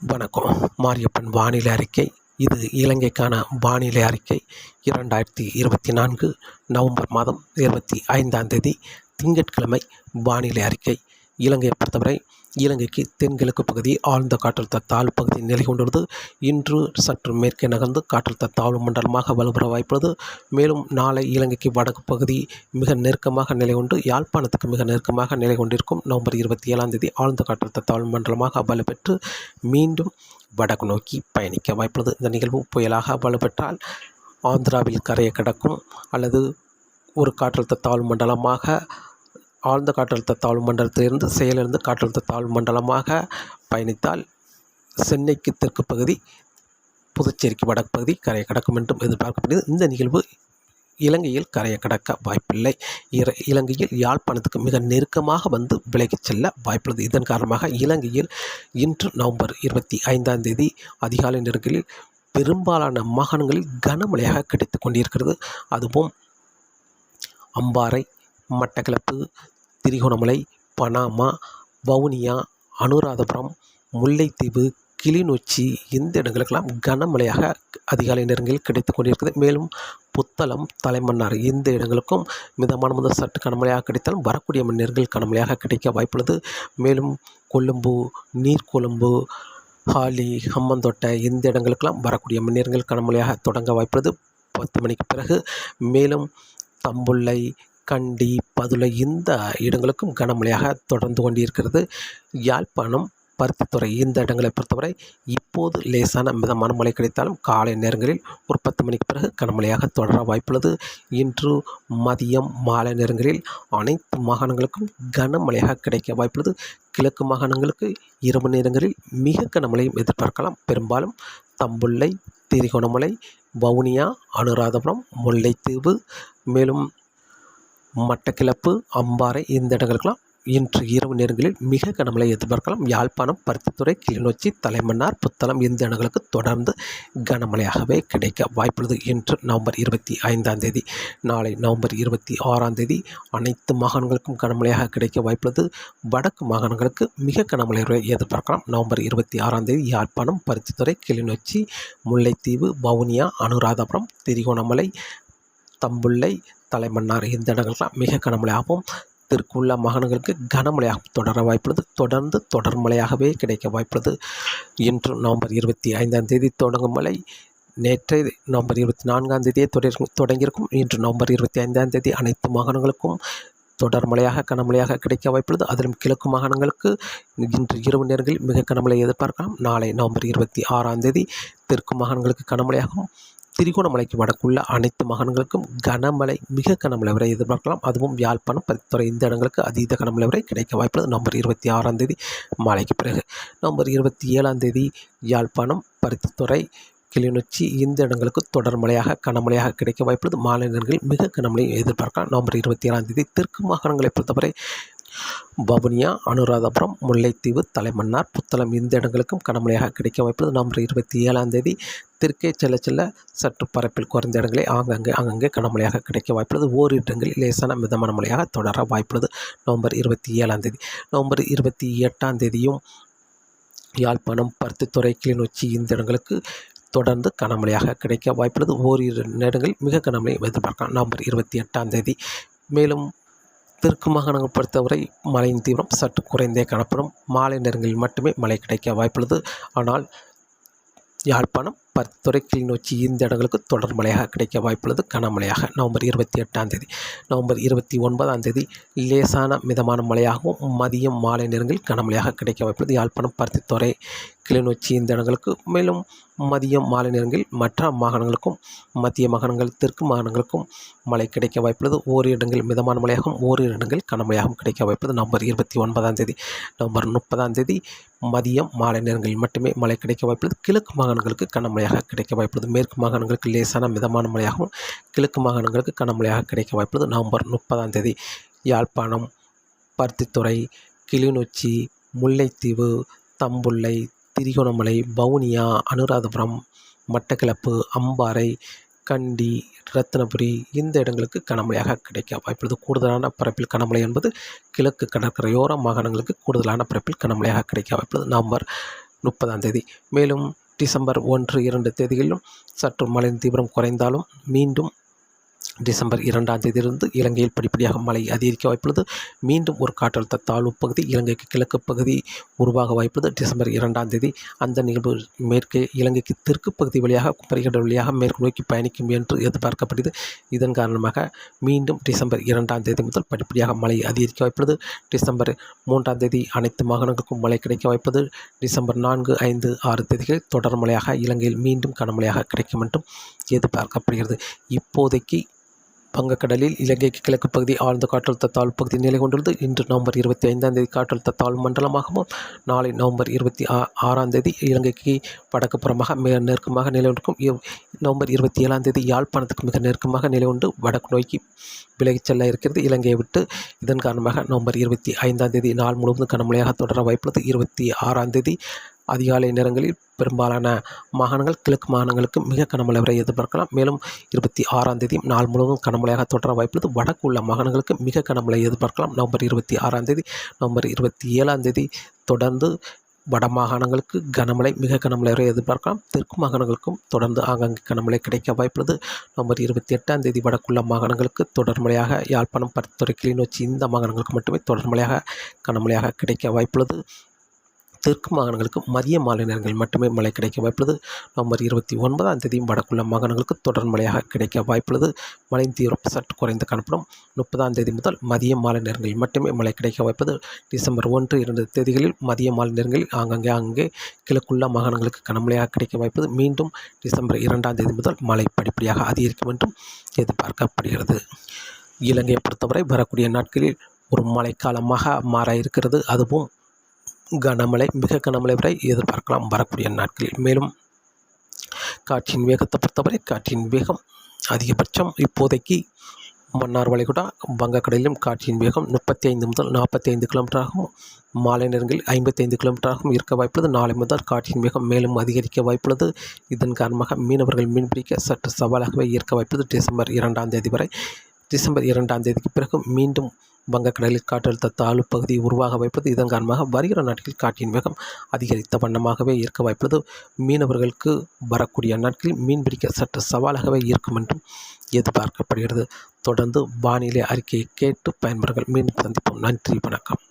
வணக்கம். மாரியப்பன் வானிலை அறிக்கை. இது இலங்கைக்கான வானிலை அறிக்கை. இரண்டாயிரத்தி இருபத்தி நான்கு நவம்பர் மாதம் இருபத்தி ஐந்தாம் தேதி திங்கட்கிழமை வானிலை அறிக்கை. இலங்கையை பொறுத்தவரை இலங்கைக்கு தென்கிழக்கு பகுதி ஆழ்ந்த காற்றழுத்த தாழ்வு பகுதி நிலை கொண்டுள்ளது. இன்று சற்று மேற்கே நகர்ந்து காற்றழுத்த தாழ்வு மண்டலமாக வலுப்பெற வாய்ப்புள்ளது. மேலும் நாளை இலங்கைக்கு வடக்கு பகுதி மிக நெருக்கமாக நிலை கொண்டு யாழ்ப்பாணத்துக்கு மிக நெருக்கமாக நிலை கொண்டிருக்கும் நவம்பர் இருபத்தி ஏழாம் தேதி ஆழ்ந்த காற்றழுத்த தாழ்வு மண்டலமாக வலுப்பெற்று மீண்டும் வடக்கு நோக்கி பயணிக்க வாய்ப்புள்ளது. இந்த நிகழ்வு புயலாக வலுப்பெற்றால் ஆந்திராவில் கரையை கிடக்கும் அல்லது ஒரு காற்றழுத்த தாழ்வு மண்டலமாக ஆழ்ந்த காற்றழுத்த தாழ்வு மண்டலத்திலிருந்து செயலிழந்து காற்றழுத்த தாழ்வு மண்டலமாக பயணித்தால் சென்னைக்கு தெற்கு பகுதி புதுச்சேரிக்கு வடக்கு பகுதி கரையை கடக்கும் என்றும் எதிர்பார்க்கப்படுகிறது. இந்த நிகழ்வு இலங்கையில் கரையை கடக்க வாய்ப்பில்லை. இலங்கையில் யாழ்ப்பாணத்துக்கு மிக நெருக்கமாக வந்து விலகிச் செல்ல வாய்ப்புள்ளது. இதன் காரணமாக இலங்கையில் இன்று நவம்பர் இருபத்தி ஐந்தாம் தேதி அதிகாலை நெருக்கலில் பெரும்பாலான மாகாணங்களில் கனமழையாக கிடைத்து கொண்டிருக்கிறது. அதுவும் அம்பாறை மட்டக்களப்பு திரிகோணமலை பனாமா வவுனியா அனுராதபுரம் முல்லைத்தீவு கிளிநொச்சி இந்த இடங்களுக்கெல்லாம் கனமழையாக அதிகாலை நேரங்களில் கிடைத்து கொண்டிருக்கிறது. மேலும் புத்தளம் தலைமன்னார் இந்த இடங்களுக்கும் மிதமான முதல் சற்று கனமழையாக கிடைத்தாலும் வரக்கூடிய மணி நேரங்கள் கனமழையாக கிடைக்க வாய்ப்புள்ளது. மேலும் கொழும்பு நீர்கொழும்பு ஹாலி ஹம்மந்தோட்டை இந்த இடங்களுக்கெல்லாம் வரக்கூடிய மணி நேரங்கள் கனமழையாக தொடங்க வாய்ப்புள்ளது. பத்து மணிக்கு பிறகு மேலும் தம்புள்ளை கண்டி பதுளை இந்த இடங்களுக்கும் கனமழையாக தொடர்ந்து கொண்டிருக்கிறது. யாழ்ப்பாணம் பருத்தித்துறை இந்த இடங்களை பொறுத்தவரை இப்போது லேசான மிதமான மழை கிடைத்தாலும் காலை நேரங்களில் ஒரு பத்து மணிக்கு பிறகு கனமழையாக தொடர வாய்ப்புள்ளது. இன்று மதியம் மாலை நேரங்களில் அனைத்து மாகாணங்களுக்கும் கனமழையாக கிடைக்க வாய்ப்புள்ளது. கிழக்கு மாகாணங்களுக்கு இரவு நேரங்களில் மிக கனமழையும் எதிர்பார்க்கலாம். பெரும்பாலும் தம்புள்ளை திரிகோணமலை வவுனியா அனுராதபுரம் முல்லைத்தீவு மேலும் மட்டக்கிளப்பு அம்பாறை இந்த இடங்களுக்கெல்லாம் இன்று இரவு நேரங்களில் மிக கனமழை எதிர்பார்க்கலாம். யாழ்ப்பாணம் பருத்தித்துறை கிளிநொச்சி தலைமன்னார் புத்தளம் இந்த இடங்களுக்கு தொடர்ந்து கனமழையாகவே கிடைக்க வாய்ப்புள்ளது. இன்று நவம்பர் இருபத்தி ஐந்தாம் தேதி நாளை நவம்பர் இருபத்தி ஆறாம் தேதி அனைத்து மாகாணங்களுக்கும் கனமழையாக கிடைக்க வாய்ப்புள்ளது. வடக்கு மாகாணங்களுக்கு மிக கனமழை எதிர்பார்க்கலாம். நவம்பர் இருபத்தி ஆறாம் தேதி யாழ்ப்பாணம் பருத்தித்துறை கிளிநொச்சி முல்லைத்தீவு வவுனியா அனுராதபுரம் திரிகோணமலை தம்புள்ளை தலைமன்னார் இந்த இடங்கள்லாம் மிக கனமழையாகவும் தெற்குள்ள மாகாணங்களுக்கு கனமழையாக தொடர வாய்ப்புள்ளது. தொடர்ந்து தொடர் மழையாகவே கிடைக்க வாய்ப்புள்ளது. இன்று நவம்பர் இருபத்தி ஐந்தாம் தேதி தொடங்கும் மழை. நேற்றைய நவம்பர் இருபத்தி நான்காம் தேதியே தொடர் தொடங்கியிருக்கும். இன்று நவம்பர் இருபத்தி ஐந்தாம் தேதி அனைத்து மாகாணங்களுக்கும் தொடர் மழையாக கனமழையாக கிடைக்க வாய்ப்புள்ளது. அதிலும் கிழக்கு மாகாணங்களுக்கு இன்று இரவு நேரங்களில் மிக கனமழை எதிர்பார்க்கலாம். நாளை நவம்பர் இருபத்தி ஆறாம் தேதி தெற்கு மாகாணங்களுக்கு கனமழையாகவும் திரிகோணமலைக்கு வடக்குள்ள அனைத்து மகன்களுக்கும் கனமழை மிக கனமழை வரை எதிர்பார்க்கலாம். அதுவும் யாழ்ப்பாணம் பருத்தித்துறை இந்த இடங்களுக்கு அதீத கனமழை வரை கிடைக்க வாய்ப்புள்ளது. நவம்பர் இருபத்தி ஆறாம் தேதி மாலைக்கு பிறகு. நவம்பர் இருபத்தி ஏழாம் தேதி யாழ்ப்பாணம் பருத்தித்துறை கிளிநொச்சி இந்த இடங்களுக்கு தொடர் மழையாக கனமழையாக கிடைக்க வாய்ப்புள்ளது. மாலை நேரங்களில் மிக கனமழை எதிர்பார்க்கலாம். நவம்பர் இருபத்தி ஏழாம் தேதி தெற்கு மாகாணங்களை பொறுத்தவரை வவுனியா அனுராதபுரம் முல்லைத்தீவு தலைமன்னார் புத்தளம் இந்த இடங்களுக்கும் கனமழையாக கிடைக்க வாய்ப்புள்ளது நவம்பர் இருபத்தி ஏழாம் தேதி. தெற்கே செல்ல செல்ல சற்று பரப்பில் குறைந்த இடங்களே ஆங்கங்கே அங்கங்கே கனமழையாக கிடைக்க வாய்ப்புள்ளது ஓரிரு இடங்களில் லேசான மிதமான மழையாக தொடர வாய்ப்புள்ளது. நவம்பர் இருபத்தி ஏழாம் தேதி நவம்பர் இருபத்தி எட்டாம் தேதியும் யாழ்ப்பாணம் பருத்தித்துறை கிளிநொச்சி இந்த இடங்களுக்கு தொடர்ந்து கனமழையாக கிடைக்க வாய்ப்புள்ளது. ஓரிரு நேரங்களில் மிக கனமழை எதிர்பார்க்கலாம். நவம்பர் இருபத்தி எட்டாம் தேதி மேலும் தெற்கு மாகாணங்கள் பொறுத்தவரை மழையின் தீவிரம் சற்று குறைந்தே காணப்படும். மாலை நேரங்களில் மட்டுமே மழை கிடைக்க வாய்ப்புள்ளது. ஆனால் யாழ்ப்பாணம் பருத்துறை கிளிநொச்சி இந்த இடங்களுக்கு தொடர் மழையாக கிடைக்க வாய்ப்புள்ளது. கனமழையாக நவம்பர் இருபத்தி எட்டாம் தேதி நவம்பர் இருபத்தி ஒன்பதாம் தேதி லேசான மிதமான மழையாகவும் மதியம் மாலை நேரங்களில் கனமழையாக கிடைக்க வாய்ப்புள்ளது. யாழ்ப்பாணம் பருத்தித்துறை கிளிநொச்சி இந்த இடங்களுக்கு மேலும் மதியம் மாலை நேரங்களில் மற்ற மாகாணங்களுக்கும் மத்திய மாகாணங்கள் தெற்கு மாகாணங்களுக்கும் மழை கிடைக்க வாய்ப்புள்ளது. ஓரிரு இடங்கள் மிதமான மழையாகவும் ஓரிரு இடங்கள் கனமழையாகவும் கிடைக்க வாய்ப்புள்ளது. நவம்பர் இருபத்தி ஒன்பதாம் தேதி நவம்பர் முப்பதாம் தேதி மதியம் மாலை நேரங்களில் மட்டுமே மழை கிடைக்க வாய்ப்புள்ளது. கிழக்கு மாகாணங்களுக்கு கனமழையாக கிடைக்க வாய்ப்புள்ளது. மேற்கு மாகாணங்களுக்கு லேசான மிதமான மழையாகவும் கிழக்கு மாகாணங்களுக்கு கனமழையாக கிடைக்க வாய்ப்புள்ளது. நவம்பர் முப்பதாம் தேதி யாழ்ப்பாணம் பருத்தித்துறை கிளிநொச்சி முல்லைத்தீவு தம்புள்ளை திரிகோணமலை வவுனியா அனுராதபுரம் மட்டக்களப்பு அம்பாறை கண்டி ரத்தினபுரி இந்த இடங்களுக்கு கனமழையாக கிடைக்க வாய்ப்புள்ளது. கூடுதலான பரப்பில் கனமழை என்பது கிழக்கு கடற்கரையோர மாகாணங்களுக்கு கூடுதலான பரப்பில் கனமழையாக கிடைக்க வாய்ப்புள்ளது. நவம்பர் முப்பதாம் தேதி. மேலும் டிசம்பர் ஒன்று இரண்டு தேதிகளிலும் சற்று மழையின் தீவிரம் குறைந்தாலும் மீண்டும் டிசம்பர் இரண்டாம் தேதியிலிருந்து இலங்கையில் படிப்படியாக மழை அதிகரிக்க வாய்ப்புள்ளது. மீண்டும் ஒரு காற்றழுத்த தாழ்வு பகுதி இலங்கைக்கு கிழக்கு பகுதி உருவாக வாய்ப்புள்ளது. டிசம்பர் இரண்டாம் தேதி அந்த நிகழ்வு மேற்கே இலங்கைக்கு தெற்கு பகுதி வழியாக குமரிகடல் வழியாக மேற்கு நோக்கி பயணிக்கும் என்று எதிர்பார்க்கப்படுது. இதன் காரணமாக மீண்டும் டிசம்பர் இரண்டாம் தேதி முதல் படிப்படியாக மழை அதிகரிக்க வாய்ப்புள்ளது. டிசம்பர் மூன்றாம் தேதி அனைத்து மாகாணங்களுக்கும் மழை கிடைக்க வாய்ப்பது டிசம்பர் நான்கு ஐந்து ஆறு தேதிகளில் தொடர் மழையாக இலங்கையில் மீண்டும் கனமழையாக கிடைக்கும் என்றும் எதிர்பார்க்கப்படுகிறது. இப்போதைக்கு வங்கக்கடலில் இலங்கைக்கு கிழக்கு பகுதி ஆழ்ந்த காற்றழுத்த தாழ்வு பகுதி நிலை கொண்டுள்ளது. இன்று நவம்பர் இருபத்தி ஐந்தாம் தேதி காற்றழுத்த தாழ்வு மண்டலமாகவும் நாளை நவம்பர் இருபத்தி ஆ ஆறாம் தேதி இலங்கைக்கு வடக்கு புறமாக மிக நெருக்கமாக நிலை கொண்டிருக்கும். இவ் நவம்பர் இருபத்தி ஏழாம் தேதி யாழ்ப்பாணத்துக்கு மிக நெருக்கமாக நிலை கொண்டு வடக்கு நோக்கி விலகிச் செல்ல இருக்கிறது. இலங்கையை விட்டு இதன் காரணமாக நவம்பர் இருபத்தி ஐந்தாம் தேதி நாள் முழுவதும் கனமழையாக தொடர வாய்ப்புள்ளது. இருபத்தி ஆறாம் தேதி அதிகாலை நேரங்களில் பெரும்பாலான மாகாணங்கள் கிழக்கு மாகாணங்களுக்கு மிக கனமழை வரை எதிர்பார்க்கலாம். மேலும் இருபத்தி ஆறாம் தேதி நாள் முழுவதும் கனமழையாக தொடர வாய்ப்புள்ளது வடக்கு உள்ள மாகாணங்களுக்கு மிக கனமழை எதிர்பார்க்கலாம். நவம்பர் இருபத்தி ஆறாம் தேதி நவம்பர் இருபத்தி ஏழாம் தேதி தொடர்ந்து வட மாகாணங்களுக்கு கனமழை மிக கனமழை வரை எதிர்பார்க்கலாம். தெற்கு மாகாணங்களுக்கும் தொடர்ந்து ஆங்காங்கே கனமழை கிடைக்க வாய்ப்புள்ளது நவம்பர் இருபத்தி எட்டாம் தேதி வடக்குள்ள மாகாணங்களுக்கு தொடர்மழையாக யாழ்ப்பாணம் பருத்துறை கிளிநொச்சி இந்த மாகாணங்களுக்கு மட்டுமே தொடர்மழையாக கனமழையாக கிடைக்க வாய்ப்புள்ளது தெற்கு மாகாணங்களுக்கு மதிய மாலை நேரங்களில் மட்டுமே மழை கிடைக்க வாய்ப்புள்ளது. நவம்பர் இருபத்தி ஒன்பதாம் தேதியும் வடக்குள்ள மாகாணங்களுக்கு தொடர் மழையாக கிடைக்க வாய்ப்புள்ளது. மழையின் தீவிரம் சற்று குறைந்து காணப்படும். முப்பதாம் தேதி முதல் மதிய மாலை நேரங்களில் மட்டுமே மழை கிடைக்க வாய்ப்பது டிசம்பர் ஒன்று இரண்டு தேதிகளில் மதிய மாலை நேரங்களில் ஆங்கங்கே அங்கே கிழக்குள்ள மாகாணங்களுக்கு கனமழையாக கிடைக்க வாய்ப்பது மீண்டும் டிசம்பர் இரண்டாம் தேதி முதல் மழை படிப்படியாக அதிகரிக்கும் என்றும் எதிர்பார்க்கப்படுகிறது. இலங்கையை பொறுத்தவரை வரக்கூடிய நாட்களில் ஒரு மழைக்காலமாக மாற இருக்கிறது. அதுவும் கனமழை மிக கனமழை வரை எதிர்பார்க்கலாம். வரக்கூடிய நாட்களில் மேலும் காற்றின் வேகத்தை பொறுத்தவரை காற்றின் வேகம் அதிகபட்சம். இப்போதைக்கு மன்னார் வளைகுடா வங்கக்கடலிலும் காற்றின் வேகம் முப்பத்தி ஐந்து முதல் நாற்பத்தி ஐந்து கிலோமீட்டராகவும் மாலை நேரங்களில் ஐம்பத்தி ஐந்து கிலோமீட்டராகவும் இருக்க வாய்ப்புள்ளது. நாளை முதல் காற்றின் வேகம் மேலும் அதிகரிக்க வாய்ப்புள்ளது. இதன் காரணமாக மீனவர்கள் மீன்பிடிக்க சற்று சவாலாகவே இருக்க வாய்ப்புள்ளது. டிசம்பர் இரண்டாம் தேதி வரை டிசம்பர் இரண்டாம் தேதிக்கு பிறகு மீண்டும் வங்கக்கடலில் காற்றழுத்த தாழ்வு பகுதி உருவாக வைப்பது இதன் காரணமாக வருகிற நாட்களில் காற்றின் வேகம் அதிகரித்த வண்ணமாகவே இருக்க வாய்ப்புள்ளது. மீனவர்களுக்கு வரக்கூடிய நாட்களில் மீன்பிடிக்க சற்று சவாலாகவே இருக்கும் என்றும் எதிர்பார்க்கப்படுகிறது. தொடர்ந்து வானிலை அறிக்கையை கேட்டு பயன்பெறுங்கள். மீண்டும் சந்திப்போம். நன்றி வணக்கம்.